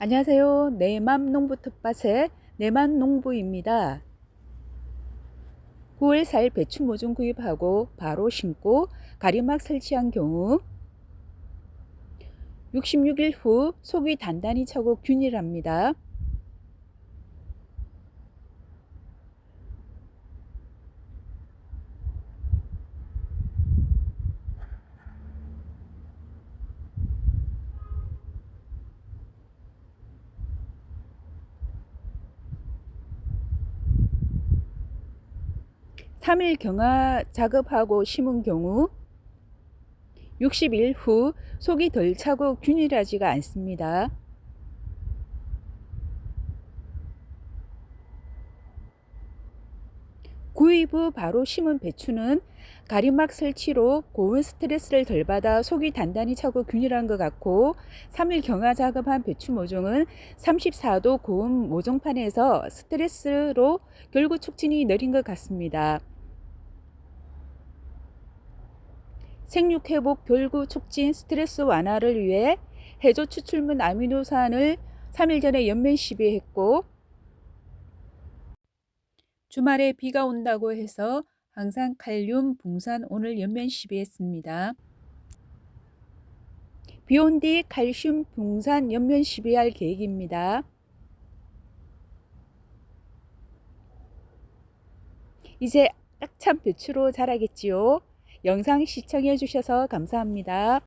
안녕하세요. 내맘 농부 텃밭의 내맘 농부입니다. 9월 4일 배추 모종 구입하고 바로 심고 가리막 설치한 경우 66일 후 속이 단단히 차고 균일합니다. 삼일 경화 작업하고 심은 경우 60일 후 속이 덜 차고 균일하지가 않습니다. 구입 후 바로 심은 배추는 가림막 설치로 고온 스트레스를 덜 받아 속이 단단히 차고 균일한 것 같고 3일 경화 작업한 배추 모종은 34도 고온 모종판에서 스트레스로 결국 촉진이 느린 것 같습니다. 생육 회복 결구 촉진 스트레스 완화를 위해 해조 추출물 아미노산을 3일 전에 연면 시비했고 주말에 비가 온다고 해서 항상 칼륨 붕산 오늘 연면 시비했습니다. 비온 뒤 칼슘 붕산 연면 시비할 계획입니다. 이제 꽉찬 배추로 자라겠지요. 영상 시청해 주셔서 감사합니다.